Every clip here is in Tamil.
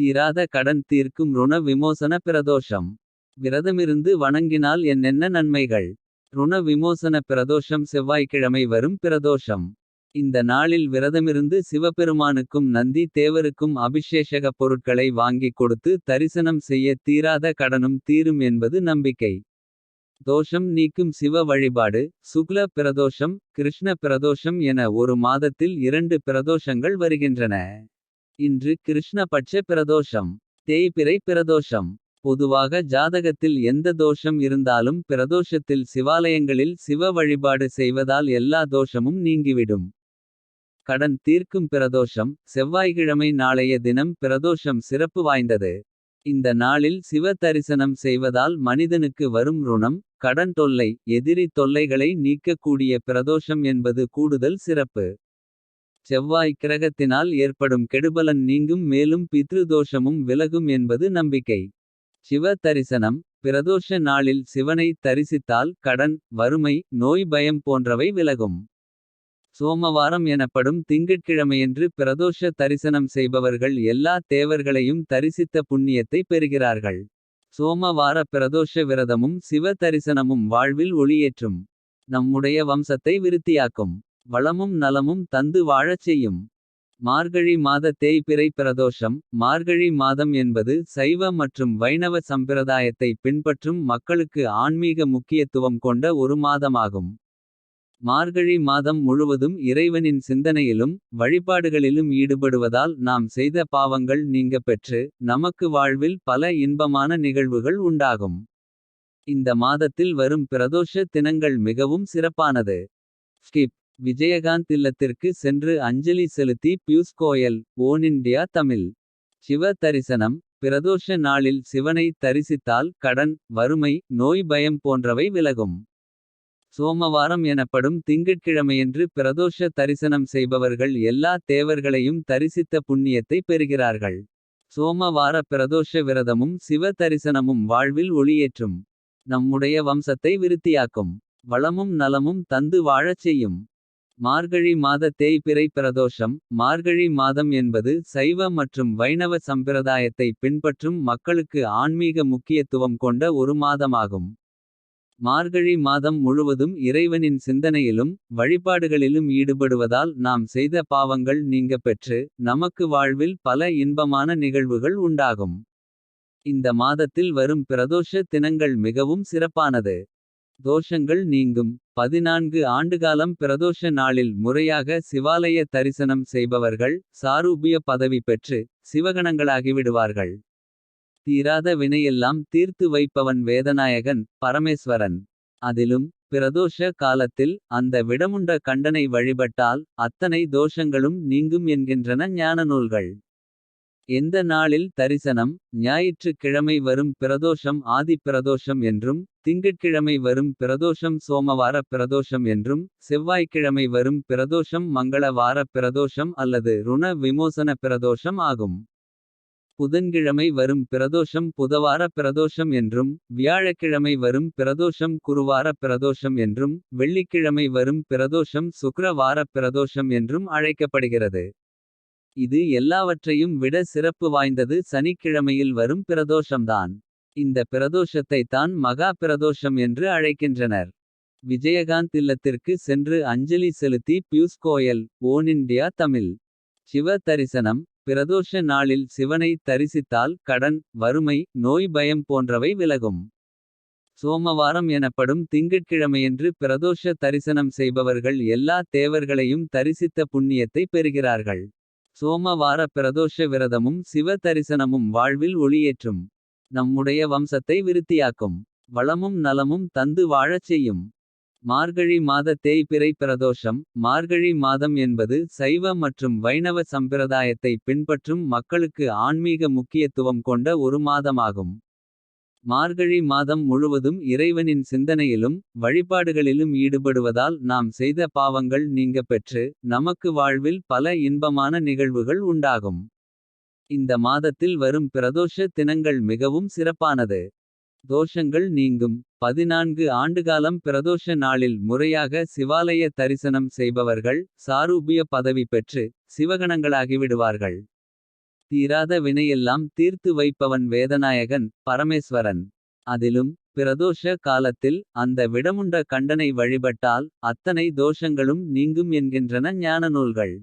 தீராத கடன் தீர்க்கும் ருண விமோசன பிரதோஷம். விரதமிருந்து வணங்கினால் என்னென்ன நன்மைகள். ருண விமோசன பிரதோஷம் செவ்வாய்க்கிழமை வரும் பிரதோஷம். இந்த நாளில் விரதமிருந்து சிவபெருமானுக்கும் நந்தி தேவருக்கும் அபிஷேஷக பொருட்களை வாங்கிக் கொடுத்து தரிசனம் செய்ய தீராத கடனும் தீரும் என்பது நம்பிக்கை. தோஷம் நீக்கும் சிவ வழிபாடு சுக்ல பிரதோஷம் கிருஷ்ண பிரதோஷம் என ஒரு மாதத்தில் இரண்டு பிரதோஷங்கள் வருகின்றன. இன்று கிருஷ்ணபட்ச பிரதோஷம் தேய்பிறை பிரதோஷம். பொதுவாக ஜாதகத்தில் எந்த தோஷம் இருந்தாலும் பிரதோஷத்தில் சிவாலயங்களில் சிவ வழிபாடு செய்வதால் எல்லா தோஷமும் நீங்கிவிடும். கடன் தீர்க்கும் பிரதோஷம் செவ்வாய்க்கிழமை நாளைய தினம் பிரதோஷம் சிறப்பு வாய்ந்தது. இந்த நாளில் சிவ தரிசனம் செய்வதால் மனிதனுக்கு வரும் ருணம். கடன் தொல்லை எதிரி தொல்லைகளை நீக்கக்கூடிய பிரதோஷம் என்பது கூடுதல் சிறப்பு. செவ்வாய் கிரகத்தினால் ஏற்படும் கெடுபலன் நீங்கும் மேலும் பித்ருதோஷமும் விலகும் என்பது நம்பிக்கை. சிவ தரிசனம் பிரதோஷ நாளில் சிவனை தரிசித்தால் கடன் வறுமை நோய் பயம் போன்றவை விலகும். சோமவாரம் எனப்படும் திங்கட்கிழமையன்று பிரதோஷ தரிசனம் செய்பவர்கள் எல்லா தேவர்களையும் தரிசித்த புண்ணியத்தை பெறுகிறார்கள். சோமவார பிரதோஷ விரதமும் சிவ தரிசனமும் வாழ்வில் ஒளியேற்றும். நம்முடைய வம்சத்தை விருத்தியாக்கும். வளமும் நலமும் தந்து வாழச் செய்யும். மார்கழி மாத தேய்பிறை பிரதோஷம் மார்கழி மாதம் என்பது சைவ மற்றும் வைணவ சம்பிரதாயத்தை பின்பற்றும் மக்களுக்கு ஆன்மீக முக்கியத்துவம் கொண்ட ஒரு மாதமாகும். மார்கழி மாதம் முழுவதும் இறைவனின் சிந்தனையிலும். வழிபாடுகளிலும் ஈடுபடுவதால் நாம் செய்த பாவங்கள் நீங்க பெற்று. நமக்கு வாழ்வில் பல இன்பமான நிகழ்வுகள் உண்டாகும். இந்த மாதத்தில் வரும் பிரதோஷ தினங்கள் மிகவும் சிறப்பானது. ஸ்கிப் விஜயகாந்த் இல்லத்திற்கு சென்று அஞ்சலி செலுத்தி பியூஸ் கோயல் ஓன் இண்டியா தமிழ். சிவ தரிசனம் பிரதோஷ நாளில் சிவனை தரிசித்தால் கடன் வறுமை நோய் பயம் போன்றவை விலகும். சோமவாரம் எனப்படும் திங்கட்கிழமையன்று பிரதோஷ தரிசனம் செய்பவர்கள் எல்லா தேவர்களையும் தரிசித்த புண்ணியத்தை பெறுகிறார்கள். சோமவார பிரதோஷ விரதமும் சிவ தரிசனமும் வாழ்வில் ஒளியேற்றும். நம்முடைய வம்சத்தை விருத்தியாக்கும். வளமும் நலமும் தந்து வாழச் செய்யும். மார்கழி மாத தேய்பிறை பிரதோஷம் மார்கழி மாதம் என்பது சைவ மற்றும் வைணவ சம்பிரதாயத்தை பின்பற்றும் மக்களுக்கு ஆன்மீக முக்கியத்துவம் கொண்ட ஒரு மாதமாகும். மார்கழி மாதம் முழுவதும் இறைவனின் சிந்தனையிலும். வழிபாடுகளிலும் ஈடுபடுவதால் நாம் செய்த பாவங்கள் நீங்கப் பெற்று. நமக்கு வாழ்வில் பல இன்பமான நிகழ்வுகள் உண்டாகும். இந்த மாதத்தில் வரும் பிரதோஷ தினங்கள் மிகவும் சிறப்பானது. தோஷங்கள் நீங்கும் பதினான்கு ஆண்டுகாலம் பிரதோஷ நாளில் முறையாக சிவாலய தரிசனம் செய்பவர்கள். சாரூபிய பதவி பெற்று சிவகணங்களாகிவிடுவார்கள். தீராத வினையெல்லாம் தீர்த்து வைப்பவன் வேதநாயகன் பரமேஸ்வரன். அதிலும் பிரதோஷ காலத்தில் அந்த விடமுண்ட கண்டனை வழிபட்டால். அத்தனை தோஷங்களும் நீங்கும் என்கின்றன ஞான நூல்கள். எந்த நாளில் தரிசனம் ஞாயிற்றுக்கிழமை வரும் பிரதோஷம் ஆதி பிரதோஷம் என்றும். திங்கட்கிழமை வரும் பிரதோஷம் சோமவார பிரதோஷம் என்றும். செவ்வாய்க்கிழமை வரும் பிரதோஷம் மங்கள வார பிரதோஷம் அல்லது ருண விமோசன பிரதோஷம் ஆகும். புதன்கிழமை வரும் பிரதோஷம் புதவார பிரதோஷம் என்றும். வியாழக்கிழமை வரும் பிரதோஷம் குருவார பிரதோஷம் என்றும். வெள்ளிக்கிழமை வரும் பிரதோஷம் சுக்ர வார பிரதோஷம் என்றும் அழைக்கப்படுகிறது. இது எல்லாவற்றையும் விட சிறப்பு வாய்ந்தது சனிக்கிழமையில் வரும் பிரதோஷம்தான். இந்த பிரதோஷத்தை தான் மகா பிரதோஷம் என்று அழைக்கின்றனர். விஜயகாந்த் இல்லத்திற்கு சென்று அஞ்சலி செலுத்தி பியூஸ் கோயல் ஓன் இண்டியா தமிழ். சிவ தரிசனம் பிரதோஷ நாளில் சிவனை தரிசித்தால் கடன் வறுமை நோய் பயம் போன்றவை விலகும். சோமவாரம் எனப்படும் திங்கட்கிழமையன்று பிரதோஷ தரிசனம் செய்பவர்கள் எல்லா தேவர்களையும் தரிசித்த புண்ணியத்தை பெறுகிறார்கள். சோமவார பிரதோஷ விரதமும் சிவ தரிசனமும் வாழ்வில் ஒளியேற்றும். நம்முடைய வம்சத்தை விருத்தியாக்கும். வளமும் நலமும் தந்து வாழச் செய்யும். மார்கழி மாத தேய்பிறை பிரதோஷம் மார்கழி மாதம் என்பது சைவ மற்றும் வைணவ சம்பிரதாயத்தை பின்பற்றும் மக்களுக்கு ஆன்மீக முக்கியத்துவம் கொண்ட ஒரு மாதமாகும். மார்கழி மாதம் முழுவதும் இறைவனின் சிந்தனையிலும். வழிபாடுகளிலும் ஈடுபடுவதால் நாம் செய்த பாவங்கள் நீங்கப் பெற்று. நமக்கு வாழ்வில் பல இன்பமான நிகழ்வுகள் உண்டாகும். இந்த மாதத்தில் வரும் பிரதோஷ தினங்கள் மிகவும் சிறப்பானது. தோஷங்கள் நீங்கும் பதினான்கு ஆண்டுகாலம் பிரதோஷ நாளில் முறையாக சிவாலய தரிசனம் செய்பவர்கள். சாரூபிய பதவி பெற்று சிவகணங்களாகிவிடுவார்கள். தீராத வினையெல்லாம் தீர்த்து வைப்பவன் வேதநாயகன் பரமேஸ்வரன். அதிலும் பிரதோஷ காலத்தில் அந்த விடமுண்ட கண்டனை வழிபட்டால். அத்தனை தோஷங்களும் நீங்கும் என்கின்றன ஞானநூல்கள்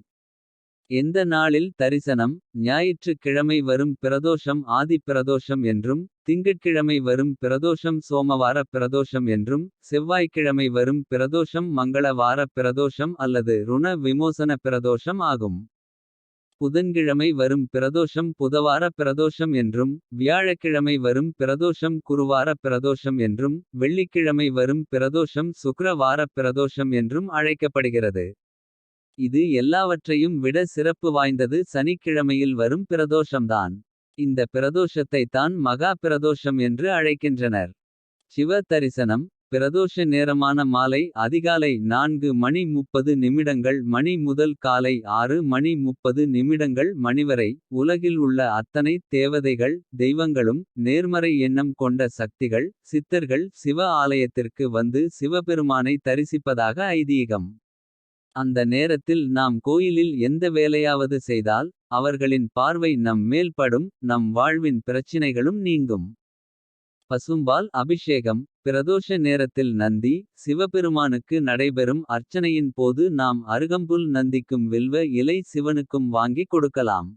எந்த நாளில் தரிசனம் ஞாயிற்றுக் கிழமை வரும் பிரதோஷம் ஆதி பிரதோஷம் என்றும். திங்கட்கிழமை வரும் பிரதோஷம் சோமவார பிரதோஷம் என்றும். செவ்வாய்க்கிழமை வரும் பிரதோஷம் மங்கள வார பிரதோஷம் அல்லது ருண விமோசன பிரதோஷம் ஆகும். புதன்கிழமை வரும் பிரதோஷம் புதவார பிரதோஷம் என்றும். வியாழக்கிழமை வரும் பிரதோஷம் குருவார பிரதோஷம் என்றும். வெள்ளிக்கிழமை வரும் பிரதோஷம் சுக்ர வார பிரதோஷம் என்றும் அழைக்கப்படுகிறது. இது எல்லாவற்றையும் விட சிறப்பு வாய்ந்தது சனிக்கிழமையில் வரும் பிரதோஷம்தான். இந்த பிரதோஷத்தை தான் மகா பிரதோஷம் என்று அழைக்கின்றனர். சிவ தரிசனம் பிரதோஷ நேரமான மாலை அதிகாலை நான்கு மணி முப்பது நிமிடங்கள் மணி முதல் காலை ஆறு மணி முப்பது நிமிடங்கள் மணிவரை. உலகில் உள்ள அத்தனை தேவதைகள் தெய்வங்களும். நேர்மறை எண்ணம் கொண்ட சக்திகள் சித்தர்கள் சிவ ஆலயத்திற்கு வந்து. சிவபெருமானை தரிசிப்பதாக ஐதீகம். அந்த நேரத்தில் நாம் கோயிலில் எந்த வேலையாவது செய்தால். அவர்களின் பார்வை நம் மேல் படும் நம் வாழ்வின் பிரச்சினைகளும் நீங்கும். பசும்பால் அபிஷேகம் பிரதோஷ நேரத்தில் நந்தி. சிவபெருமானுக்கு நடைபெறும் அர்ச்சனையின் போது நாம். அருகம்புல் நந்திக்கும் வில்வ இலை சிவனுக்கும் வாங்கிக் கொடுக்கலாம்.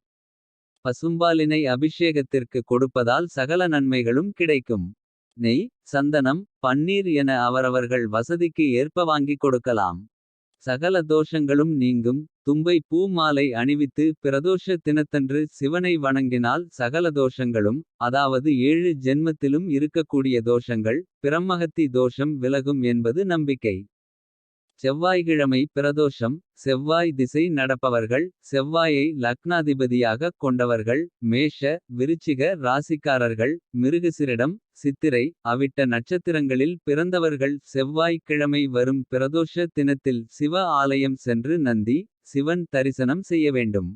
பசும்பாலினை அபிஷேகத்திற்கு கொடுப்பதால் சகல நன்மைகளும் கிடைக்கும். நெய் சந்தனம் பன்னீர் என அவரவர்கள் வசதிக்கு ஏற்ப வாங்கிக் கொடுக்கலாம். சகல தோஷங்களும் நீங்கும் தும்பை பூ மாலை அணிவித்து. பிரதோஷ தினத்தன்று சிவனை வணங்கினால் சகல தோஷங்களும். அதாவது ஏழு ஜென்மத்திலும் இருக்கக்கூடிய தோஷங்கள். பிரம்மஹத்தி தோஷம் விலகும் என்பது நம்பிக்கை. செவ்வாய்கிழமை பிரதோஷம் செவ்வாய் திசை நடப்பவர்கள். செவ்வாயை லக்னாதிபதியாகக் கொண்டவர்கள். மேஷ விருச்சிக ராசிக்காரர்கள் மிருகசிரிடம். சித்திரை அவிட்ட நட்சத்திரங்களில் பிறந்தவர்கள். செவ்வாய்க் கிழமை வரும் பிரதோஷ தினத்தில் சிவ ஆலயம் சென்று நந்தி. சிவன் தரிசனம் செய்ய வேண்டும்.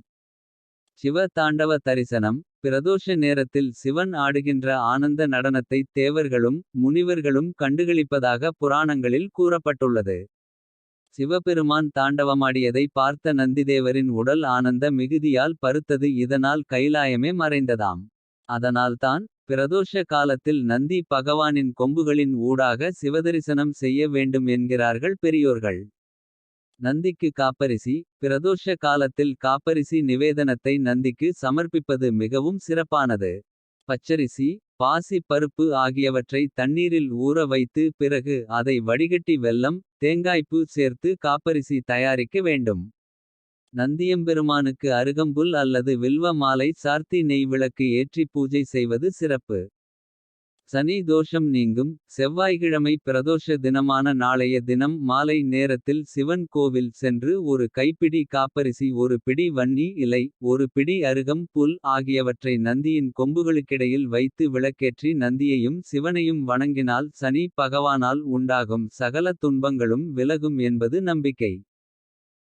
சிவ தாண்டவ தரிசனம் பிரதோஷ நேரத்தில் சிவன் ஆடுகின்ற ஆனந்த நடனத்தை தேவர்களும். முனிவர்களும் கண்டுகளிப்பதாக புராணங்களில் கூறப்பட்டுள்ளது. சிவபெருமான் தாண்டவமாடியதை பார்த்த நந்திதேவரின் உடல் ஆனந்த மிகுதியால் பருத்தது இதனால் கைலாயமே மறைந்ததாம். அதனால்தான் பிரதோஷ காலத்தில் நந்தி பகவானின் கொம்புகளின் ஊடாக சிவதரிசனம் செய்ய வேண்டும் என்கிறார்கள் பெரியோர்கள். நந்திக்கு காப்பரிசி பிரதோஷ காலத்தில் காப்பரிசி நிவேதனத்தை நந்திக்கு சமர்ப்பிப்பது மிகவும் சிறப்பானது. பச்சரிசி பாசி பருப்பு ஆகியவற்றை தண்ணீரில் ஊற வைத்து பிறகு அதை வடிகட்டி வெல்லம். தேங்காய்ப்பு சேர்த்து காப்பரிசி தயாரிக்க வேண்டும். நந்தியம்பெருமானுக்கு அருகம்புல் அல்லது வில்வ மாலை சார்த்தி நெய் விளக்கு ஏற்றி பூஜை செய்வது சிறப்பு. சனி தோஷம் நீங்கும் செவ்வாய்கிழமை பிரதோஷ தினமான நாளைய தினம். மாலை நேரத்தில் சிவன் கோவில் சென்று ஒரு கைப்பிடி காப்பரிசி. ஒரு பிடி வன்னி இலை ஒரு பிடி அருகம் புல் ஆகியவற்றை நந்தியின் கொம்புகளுக்கிடையில் வைத்து விளக்கேற்றி. நந்தியையும் சிவனையும் வணங்கினால் சனி பகவானால் உண்டாகும். சகல துன்பங்களும் விலகும் என்பது நம்பிக்கை.